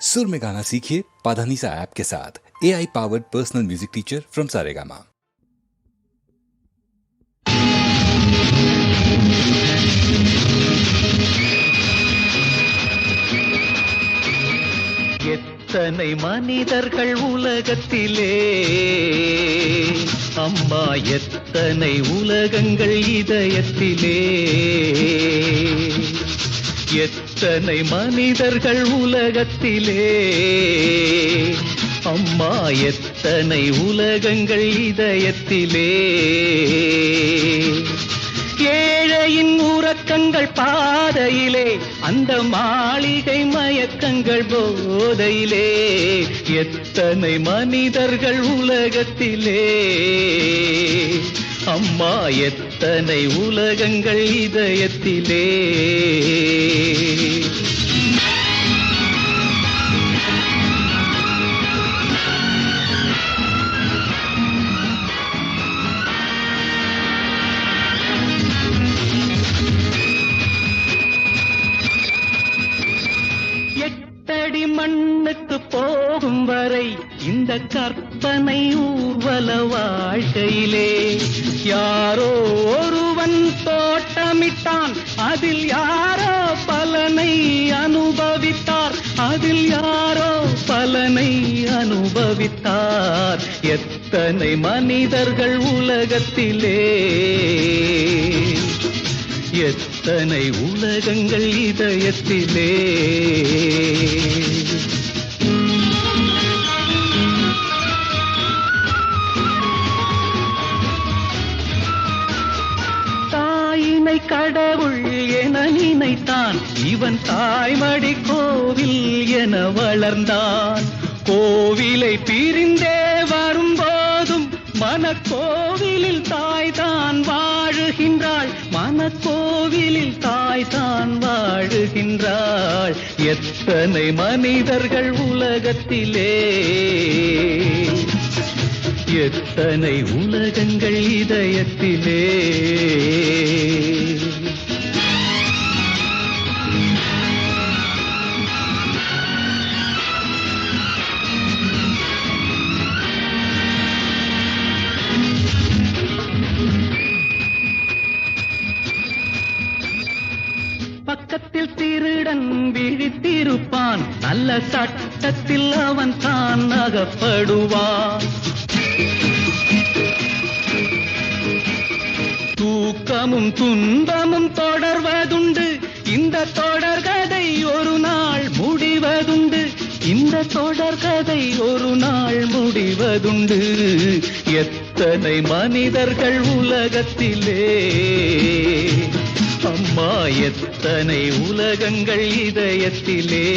सुर में गाना सीखिए पाधानीसा ऐप के साथ A I powered personal music teacher from Saregama எத்தனை மனிதர்கள் உலகத்திலே அம்மா எத்தனை உலகங்கள் இதயத்திலே எத்தனை மனிதர்கள் உலகத்திலே? அம்மா எத்தனை உலகங்கள் இதயத்திலே? ஏழையின் உறக்கங்கள் பாதையிலே அந்த மாளிகை மயக்கங்கள் போதையிலே. எத்தனை மனிதர்கள் உலகத்திலே? அம்மா எத்தனை உலகங்கள் இதயத்திலே? வரை இந்த கற்பனை ஊர்வல வாழ்க்கையிலே யாரோ ஒருவன் தோட்டமிட்டான் அதில் யாரோ பலனை அனுபவித்தார் அதில் யாரோ பலனை அனுபவித்தார். எத்தனை மனிதர்கள் உலகத்திலே எத்தனை உலகங்கள் இதயத்திலே. கடவுள் என நினைத்தான். இவன் தாய்மடி கோவில் என வளர்ந்தான். கோவிலை பிரிந்தே வரும்போதும் மனக்கோவிலில் தாய் தான் வாழுகின்றாள். மனக்கோவிலில் தாய் தான் வாழுகின்றாள். எத்தனை மனிதர்கள் உலகத்திலே? எத்தனை உலகங்கள் இதயத்திலே? திருடன் விழித்திருப்பான். நல்ல சட்டத்தில் அவன் தான் அகப்படுவான் தூக்கமும் துன்பமும் தொடர்வதுண்டு. இந்த தொடர்கதை ஒரு நாள் முடிவதுண்டு. இந்த தொடர்கதை ஒரு நாள் முடிவதுண்டு. எத்தனை மனிதர்கள் உலகத்திலே எத்தனை உலகங்கள் இதயத்திலே?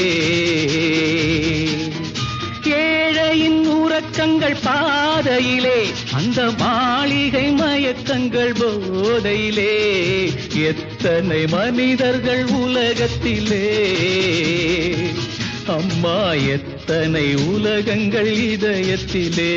ஏழையின் உறக்கங்கள் பாதையிலே அந்த மாளிகை மயக்கங்கள் போதையிலே எத்தனை மனிதர்கள் உலகத்திலே? அம்மா எத்தனை உலகங்கள் இதயத்திலே?